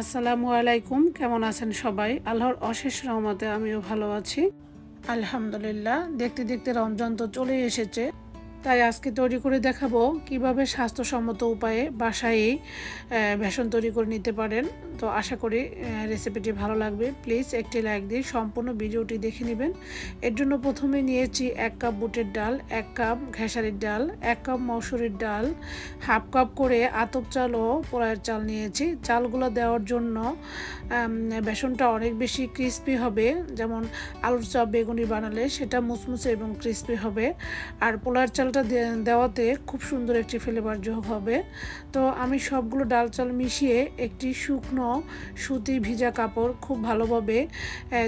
আসসালামু আলাইকুম, কেমন আছেন সবাই? আল্লাহর অশেষ রহমতে আমিও ভালো আছি। আলহামদুলিল্লাহ, দেখতে দেখতে রমজান তো চলে এসেছে। তাই আজকে তৈরি করে দেখাবো কীভাবে স্বাস্থ্যসম্মত উপায়ে বাসায়ই বেসন তৈরি করে নিতে পারেন। তো আশা করি রেসিপিটি ভালো লাগবে। প্লিজ একটি লাইক দিয়ে সম্পূর্ণ ভিডিওটি দেখে নেবেন। এর জন্য প্রথমে নিয়েছি এক কাপ বুটের ডাল, এক কাপ ঘেঁষারির ডাল, এক কাপ মসুরির ডাল হাফ কাপ করে আতপ চাল ও পোলায়ের চাল নিয়েছি। চালগুলো দেওয়ার জন্য বেসনটা অনেক বেশি ক্রিস্পি হবে। যেমন আলুর চপ বেগুনি বানালে সেটা মুচমুচে এবং ক্রিস্পি হবে। আর পোলার চালটা দে- দেওয়াতে খুব সুন্দর একটি ফ্লেভার যোগ হবে। তো আমি সবগুলো ডাল চাল মিশিয়ে একটি শুকনো সুতি ভিজা কাপড় খুব ভালোভাবে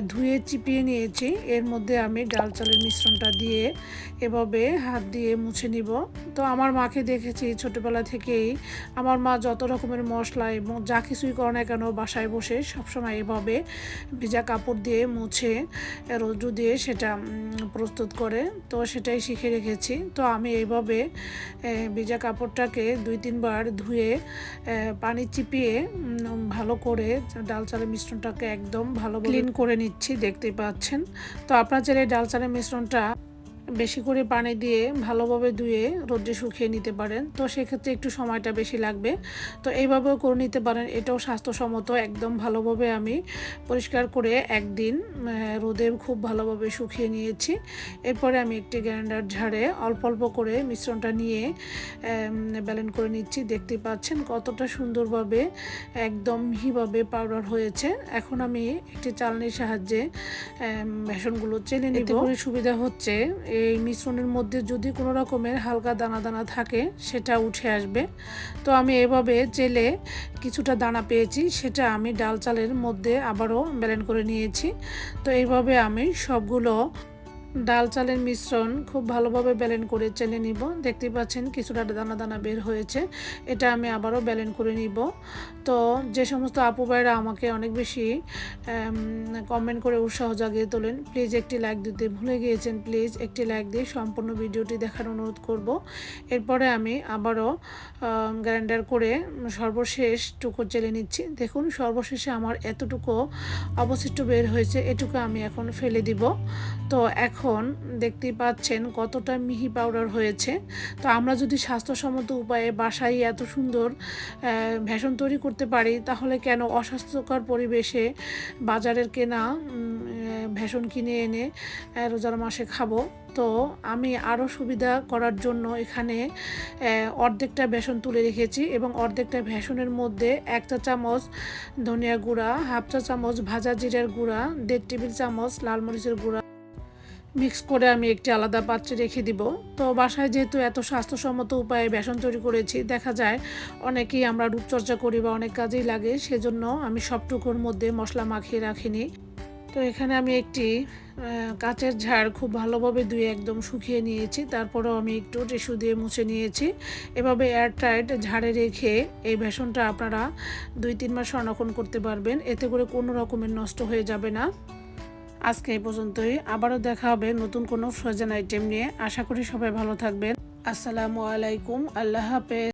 ধুয়ে চিপিয়ে নিয়েছি। এর মধ্যে আমি ডাল চালের মিশ্রণটা দিয়ে এভাবে হাত দিয়ে মুছে নিব। তো আমার মাকে দেখেছি ছোটোবেলা থেকেই। আমার মা যত রকমের মশলা এবং যা কিছুই করে না কেন বাসায় বসে সবসময় এভাবে ভিজা কাপড় দিয়ে মুছে রোদ্রু দিয়ে সেটা প্রস্তুত করে। তো সেটাই শিখে রেখেছি। তো আমি এইভাবে ভেজা কাপড়টাকে দুই তিনবার ধুয়ে পানি চিপিয়ে ভালো করে ডাল চালের মিশ্রণটাকে একদম ভালো ক্লিন করে নিচ্ছি, দেখতে পাচ্ছেন। তো আপনার চাইলে ডাল চালের মিশ্রণটা বেশি করে পানি দিয়ে ভালোভাবে ধুয়ে রোদ্রে শুকিয়ে নিতে পারেন। তো সেক্ষেত্রে একটু সময়টা বেশি লাগবে। তো এইভাবেও করে নিতে পারেন। এটাও স্বাস্থ্যসম্মত একদম ভালোভাবে আমি পরিষ্কার করে একদিন রোদে খুব ভালোভাবে শুকিয়ে নিয়েছি। এরপরে আমি একটি গ্রাইন্ডার ঝাড়ে অল্প অল্প করে মিশ্রণটা নিয়ে ব্যালেন্ড করে নিচ্ছি। দেখতে পাচ্ছেন কতটা সুন্দরভাবে একদম মিহিভাবে পাউডার হয়েছে। এখন আমি একটি চালনির সাহায্যে বেসনগুলো চেলে করে সুবিধা হচ্ছে। এই মিশ্রণের মধ্যে যদি কোনো রকমের হালকা দানা দানা থাকে, সেটা উঠে আসবে। তো আমি এভাবে জেলে কিছুটা দানা পেয়েছি, সেটা আমি ডাল চালের মধ্যে আবারও ব্যালেন করে নিয়েছি। তো এইভাবে আমি সবগুলো ডাল চালের মিশ্রণ খুব ভালোভাবে ব্যালেন করে চেলে নিব। দেখতে পাচ্ছেন কিছুটা দানা দানা বের হয়েছে। এটা আমি আবারও ব্যালেন করে নিব। তো যে সমস্ত আপু ভাইরা আমাকে অনেক বেশি কমেন্ট করে উৎসাহ জাগিয়ে তোলেন প্লিজ একটি লাইক দিতে ভুলে গিয়েছেন প্লিজ একটি লাইক দিয়ে সম্পূর্ণ ভিডিওটি দেখার অনুরোধ করব। এরপরে আমি আবারও গ্রাইন্ডার করে সর্বশেষ টুকু চেলে নিচ্ছি। দেখুন, সর্বশেষে আমার এতটুকু অবশিষ্ট বের হয়েছে, এটুকু আমি এখন ফেলে দিব। তো এখন দেখতেই পাচ্ছেন কতটা মিহি পাউডার হয়েছে। তো আমরা যদি স্বাস্থ্যসম্মত উপায়ে বাসায় এত সুন্দর ভেষণ তৈরি করতে পারি, তাহলে কেন অস্বাস্থ্যকর পরিবেশে বাজারের কেনা ভেষণ কিনে এনে রোজার মাসে খাব। তো আমি আরও সুবিধা করার জন্য এখানে অর্ধেকটা বেসন তুলে রেখেছি এবং অর্ধেকটা বেসনের মধ্যে এক চা চামচ ধনিয়া গুঁড়া, হাফ চা চামচ ভাজা জিরার গুঁড়া, দেড় টেবিল চামচ লাল মরিচের গুঁড়া। মিক্স করে আমি একটি আলাদা পাত্রে রেখে দিব। তো বাসায় যেহেতু এত স্বাস্থ্যসম্মত উপায়ে বেসন তৈরি করেছি, দেখা যায় অনেকেই আমরা রূপচর্চা করি বা অনেক কাজেই লাগে, সেজন্য আমি সবটুকুর মধ্যে মশলা মাখিয়ে রাখিনি। তো এখানে আমি একটি কাচের ঝাড় খুব ভালোভাবে ধুয়ে একদম শুকিয়ে নিয়েছি, তারপরেও আমি একটু টিস্যু দিয়ে মুছে নিয়েছি। এভাবে এয়ারটাইট ঝাড়ে রেখে এই বেসনটা আপনারা দুই তিন মাস সংরক্ষণ করতে পারবেন, এতে করে কোনো রকমের নষ্ট হয়ে যাবে না। আজকে এই পর্যন্তই। আবারও দেখা হবে নতুন কোনো ফ্রোজেন আইটেম নিয়ে। আশা করি সবাই ভালো থাকবেন। আসসালামু আলাইকুম। আল্লাহ হাফেজ।